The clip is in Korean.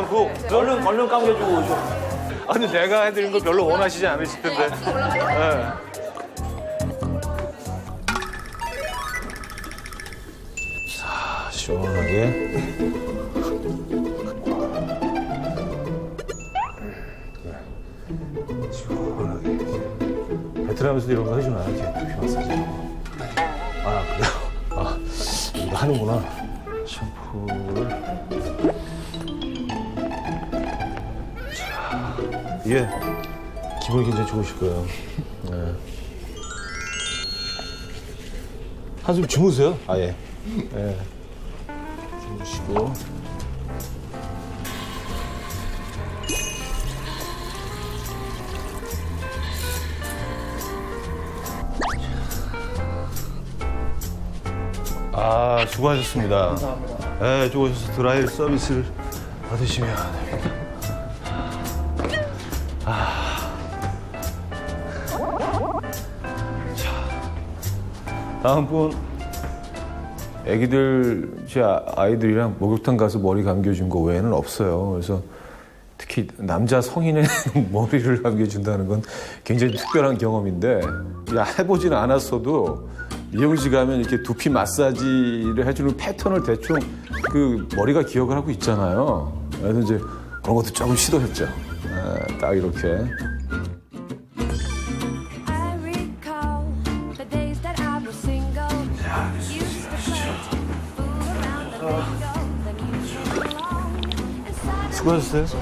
샴푸 얼른 얼른 감겨주고 오죠. 아 근데 내가 해드린 거 별로 원하시지 않으실 텐데. 네. 자 시원하게. 시원하게. 베트남에서도 이런 거 해주나 이렇게 두피 마사지. 아 그래요? 아 이거 하는구나. 샴푸를. 자, 이게 기분이 굉장히 좋으실 거예요. 네. 한숨 주무세요, 아예. 네. 주무시고. 아, 수고하셨습니다. 감사합니다. 네, 수고하셔서 드라이 서비스를 받으시면 됩니다. 다음 분 애기들 제 아- 아이들이랑 목욕탕 가서 머리 감겨준 거 외에는 없어요. 그래서 특히 남자 성인의 머리를 감겨준다는 건 굉장히 특별한 경험인데 야, 해보지는 않았어도 미용실 가면 이렇게 두피 마사지를 해주는 패턴을 대충 그 머리가 기억을 하고 있잖아요. 그래서 이제 그런 것도 조금 시도했죠. 아, 딱 이렇게. I recall the days that I was single. Used to play, fool around the bingo. Then you came along and started 수고하셨어요.